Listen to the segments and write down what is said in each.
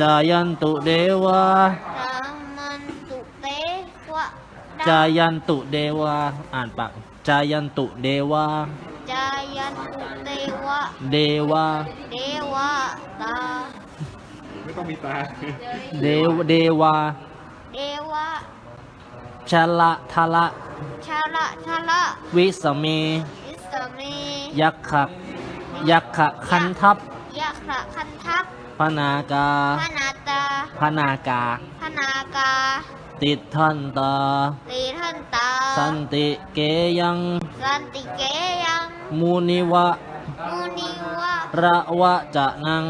จายันตุเดวาสามันตุเตวะจายันตุเดวาอ่านปากจายันตุเดวาจายันตุเตวะเดวาเดวะตาไม่ต้องมีตาเดวเดวาเดวะชะละทะละชาละชาละวิสเมอิสเมยักขะยักขะคันทัพ ยะขะคันทัพพนากาพนาตาพนากา พนากา ติดทันตาตีท่านตา สันติเกยัง สันติเกยังมูนิวะมุนิวะระวะจะนัง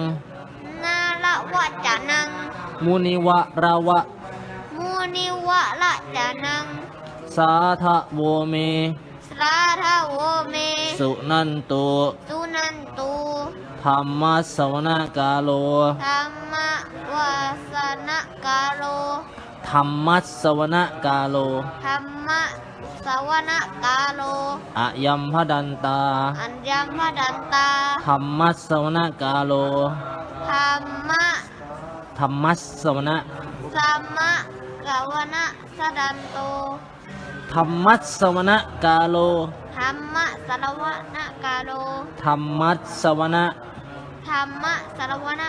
นาละวะจานัง มูนิวะระวะมุนิวะละจานัง สาทะโวเม สราธาโวเม สุนันตุ สุ นันตุธรรมสวนากาโลธรรมวาสนกาโลธรรมสวนากาโลธรรมสวนกาโลอะยัมพดันตา อัญญัมพดันตาธรรมสวนากาโลธรรมธรรมสวนะสัมมะกวนสดันโต ธรรมสวนากาโลธ รรมสารวนกาโลธรรมสวนะ ธรรมสารวน